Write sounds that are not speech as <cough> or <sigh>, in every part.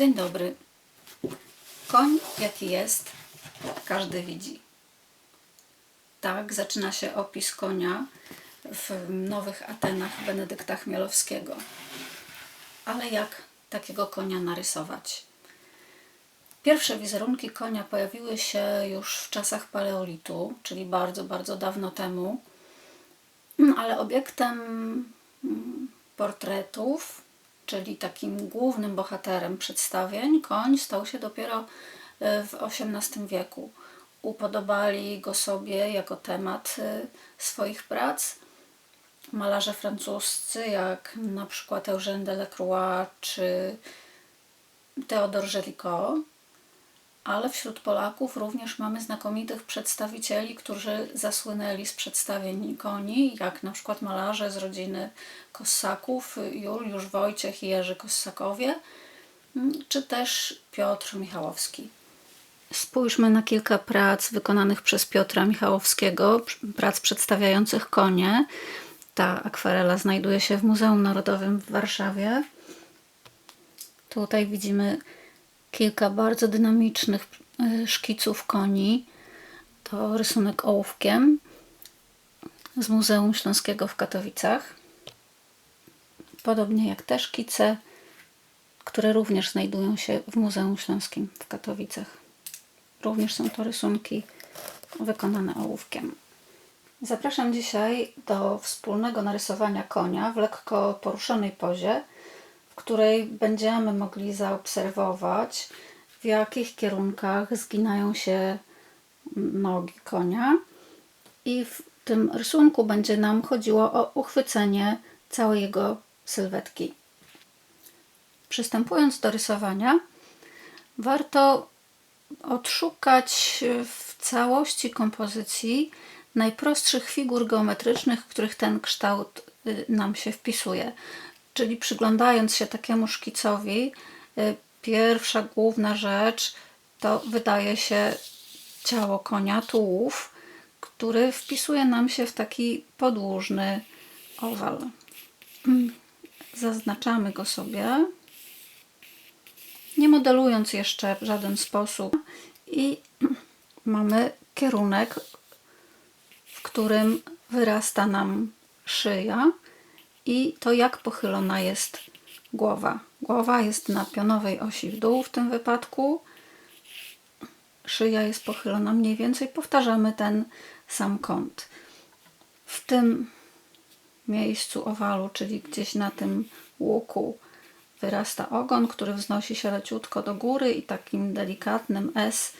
Dzień dobry. Koń jaki jest, każdy widzi. Tak zaczyna się opis konia w Nowych Atenach Benedykta Chmielowskiego. Ale jak takiego konia narysować? Pierwsze wizerunki konia pojawiły się już w czasach paleolitu, czyli bardzo, bardzo dawno temu, Mm, ale obiektem mm, portretów, czyli takim głównym bohaterem przedstawień, koń stał się dopiero e, w XVIII wieku. Upodobali go sobie jako temat e, swoich prac malarze francuscy, jak na przykład Eugène Delacroix czy Theodore Géricault, ale wśród Polaków również mamy znakomitych przedstawicieli, którzy zasłynęli z przedstawień koni, jak na przykład malarze z rodziny Kossaków, Juliusz Wojciech i Jerzy Kossakowie, mm, czy też Piotr Michałowski. Spójrzmy na kilka prac wykonanych przez Piotra Michałowskiego, prac przedstawiających konie. Ta akwarela znajduje się w Muzeum Narodowym w Warszawie. Tutaj widzimy kilka bardzo dynamicznych e, szkiców koni. To rysunek ołówkiem z Muzeum Śląskiego w Katowicach. Podobnie jak te szkice, które również znajdują się w Muzeum Śląskim w Katowicach. Również są to rysunki wykonane ołówkiem. Zapraszam dzisiaj do wspólnego narysowania konia w lekko poruszonej pozie, w której będziemy mogli zaobserwować, w jakich kierunkach zginają się nogi konia. I w tym rysunku będzie nam chodziło o uchwycenie całej jego sylwetki. Przystępując do rysowania, warto odszukać w całości kompozycji najprostszych figur geometrycznych, w których ten kształt y, nam się wpisuje. Czyli przyglądając się takiemu szkicowi, y, pierwsza główna rzecz to wydaje się ciało konia, tułów, który wpisuje nam się w taki podłużny owal. Zaznaczamy go sobie, nie modelując jeszcze w żaden sposób i <clears throat> mamy kierunek, w którym wyrasta nam szyja i to jak pochylona jest głowa. Głowa jest na pionowej osi w dół w tym wypadku. Szyja jest pochylona mniej więcej. Powtarzamy ten sam kąt. W tym miejscu owalu, czyli gdzieś na tym łuku, wyrasta ogon, który wznosi się leciutko do góry i takim delikatnym S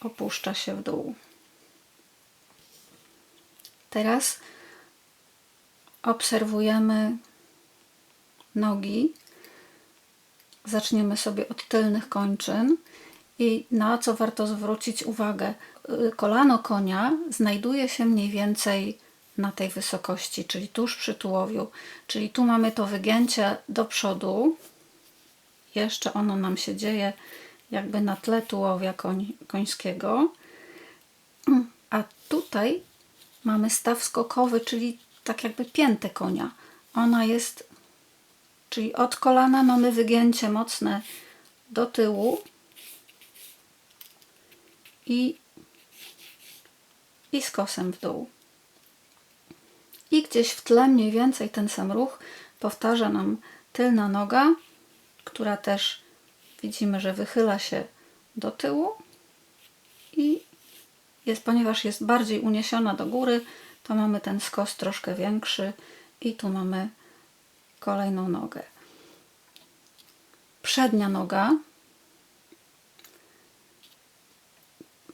opuszcza się w dół. Teraz obserwujemy nogi. Zaczniemy sobie od tylnych kończyn i na co warto zwrócić uwagę. Kolano konia znajduje się mniej więcej na tej wysokości, czyli tuż przy tułowiu. Czyli tu mamy to wygięcie do przodu. Jeszcze ono nam się dzieje jakby na tle tułowia koń, końskiego. A tutaj mamy staw skokowy, czyli tak jakby piętę konia. Ona jest, czyli od kolana mamy wygięcie mocne do tyłu i, i skosem w dół. I gdzieś w tle mniej więcej ten sam ruch powtarza nam tylna noga, która też widzimy, że wychyla się do tyłu i jest, ponieważ jest bardziej uniesiona do góry, to mamy ten skos troszkę większy i tu mamy kolejną nogę. Przednia noga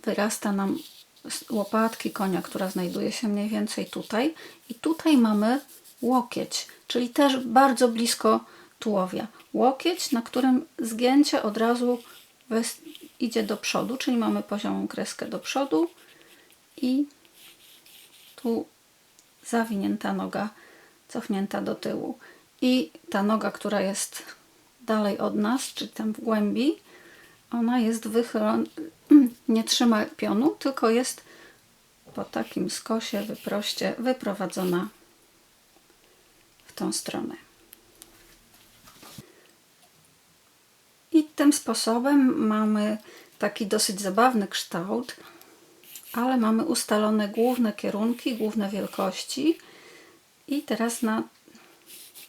wyrasta nam z łopatki konia, która znajduje się mniej więcej tutaj i tutaj mamy łokieć, czyli też bardzo blisko tułowia. Łokieć, na którym zgięcie od razu idzie do przodu, czyli mamy poziomą kreskę do przodu i tu zawinięta noga cofnięta do tyłu. I ta noga, która jest dalej od nas, czy tam w głębi, ona jest wychylona, <clears throat> nie trzyma pionu, tylko jest po takim skosie, wyproście, wyprowadzona w tą stronę. I tym sposobem mamy taki dosyć zabawny kształt, ale mamy ustalone główne kierunki, główne wielkości i teraz na,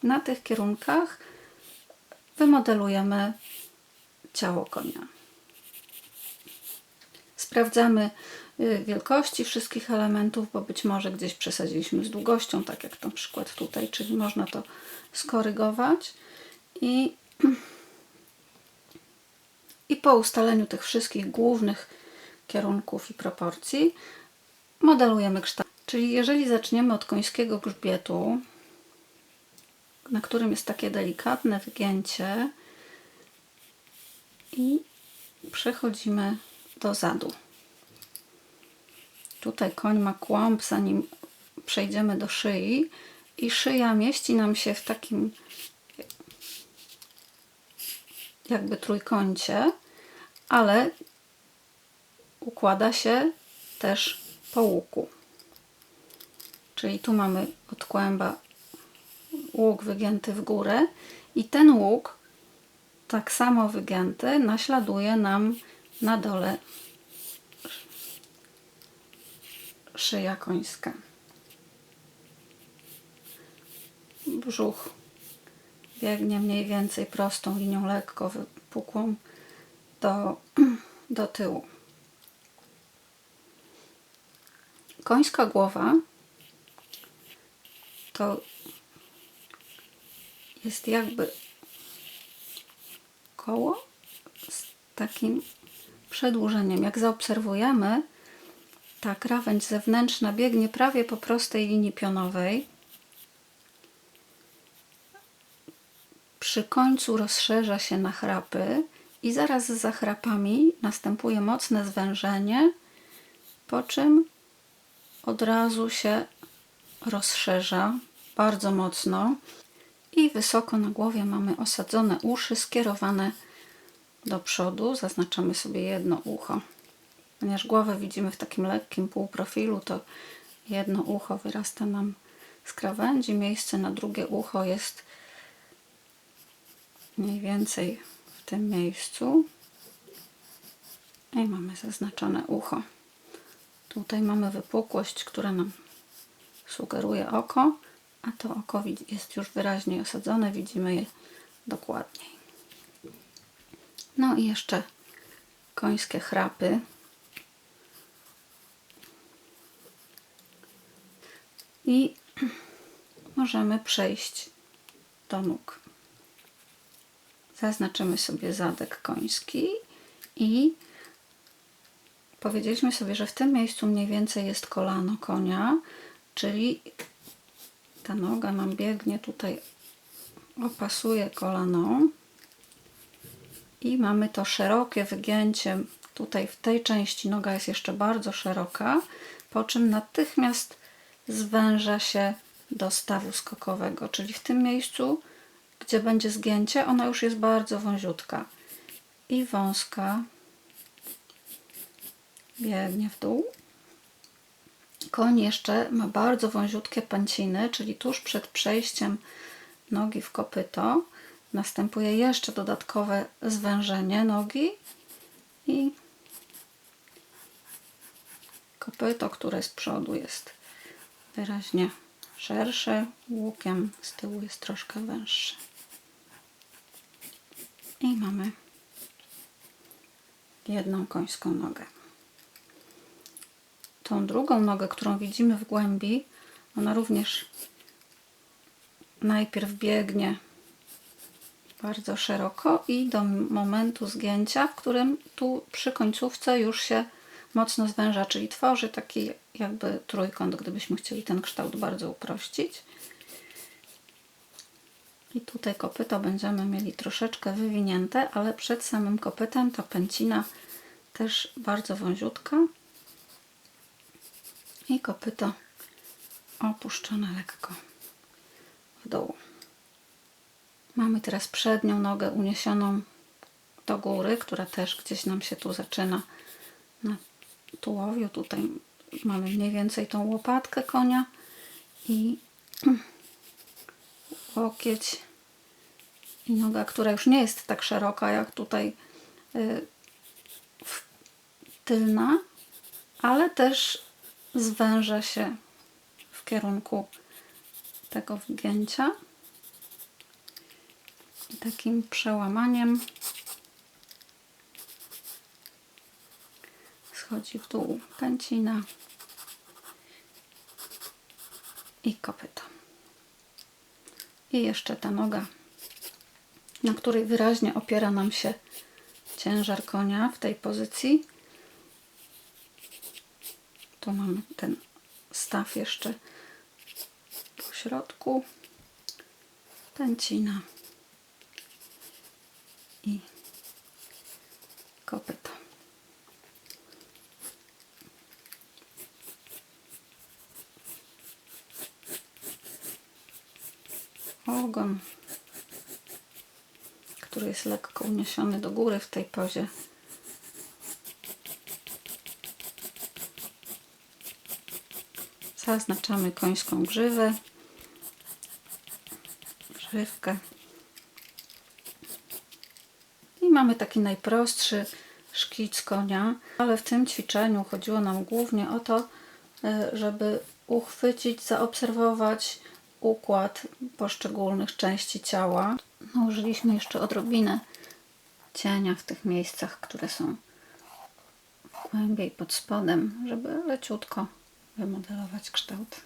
na tych kierunkach wymodelujemy ciało konia. Sprawdzamy y, wielkości wszystkich elementów, bo być może gdzieś przesadziliśmy z długością, tak jak na przykład tutaj, czyli można to skorygować i, <clears throat> i po ustaleniu tych wszystkich głównych kierunków i proporcji modelujemy kształt. Czyli jeżeli zaczniemy od końskiego grzbietu, na którym jest takie delikatne wygięcie i przechodzimy do zadu. Tutaj koń ma kłąb, zanim przejdziemy do szyi i szyja mieści nam się w takim jakby trójkącie, ale układa się też po łuku. Czyli tu mamy od kłęba łuk wygięty w górę i ten łuk tak samo wygięty naśladuje nam na dole szyja końska. Brzuch biegnie mniej więcej prostą linią lekko wypukłą do, <clears throat> do tyłu. Końska głowa to jest jakby koło z takim przedłużeniem. Jak zaobserwujemy, ta krawędź zewnętrzna biegnie prawie po prostej linii pionowej. Przy końcu rozszerza się na chrapy i zaraz za chrapami następuje mocne zwężenie, po czym od razu się rozszerza bardzo mocno i wysoko na głowie mamy osadzone uszy skierowane do przodu. Zaznaczamy sobie jedno ucho. Ponieważ głowę widzimy w takim lekkim półprofilu, to jedno ucho wyrasta nam z krawędzi. Miejsce na drugie ucho jest mniej więcej w tym miejscu. I mamy zaznaczone ucho. Tutaj mamy wypukłość, która nam sugeruje oko, a to oko jest już wyraźnie osadzone, widzimy je dokładniej. No i jeszcze końskie chrapy. I <clears throat> możemy przejść do nóg. Zaznaczymy sobie zadek koński i powiedzieliśmy sobie, że w tym miejscu mniej więcej jest kolano konia, czyli ta noga nam biegnie tutaj, opasuje kolano i mamy to szerokie wygięcie. Tutaj w tej części noga jest jeszcze bardzo szeroka, po czym natychmiast zwęża się do stawu skokowego, czyli w tym miejscu, gdzie będzie zgięcie, ona już jest bardzo wąziutka i wąska biegnie w dół. Koń jeszcze ma bardzo wąziutkie pęciny, czyli tuż przed przejściem nogi w kopyto następuje jeszcze dodatkowe zwężenie nogi i kopyto, które z przodu jest wyraźnie szersze, łukiem z tyłu jest troszkę węższy. I mamy jedną końską nogę. Tą drugą nogę, którą widzimy w głębi, ona również najpierw biegnie bardzo szeroko i do momentu zgięcia, w którym tu przy końcówce już się mocno zwęża, czyli tworzy taki jakby trójkąt, gdybyśmy chcieli ten kształt bardzo uprościć. I tutaj kopyto będziemy mieli troszeczkę wywinięte, ale przed samym kopytem ta pęcina też bardzo wąziutka. I kopyto opuszczone lekko w dół. Mamy teraz przednią nogę uniesioną do góry, która też gdzieś nam się tu zaczyna na tułowiu. Tutaj mamy mniej więcej tą łopatkę konia i <clears throat> łokieć I noga, która już nie jest tak szeroka jak tutaj y, tylna, ale też zwęża się w kierunku tego wgięcia. I takim przełamaniem schodzi w dół pęcina i kopyto. I jeszcze ta noga, na której wyraźnie opiera nam się ciężar konia w tej pozycji. Tu mamy ten staw jeszcze po środku, pęcina i kopyto. Ogon, który jest lekko uniesiony do góry w tej pozie. Zaznaczamy końską grzywę, grzywkę. I mamy taki najprostszy szkic konia, ale w tym ćwiczeniu chodziło nam głównie o to, e, żeby uchwycić, zaobserwować układ poszczególnych części ciała. Użyliśmy jeszcze odrobinę cienia w tych miejscach, które są głębiej pod spodem, żeby leciutko wymodelować kształt.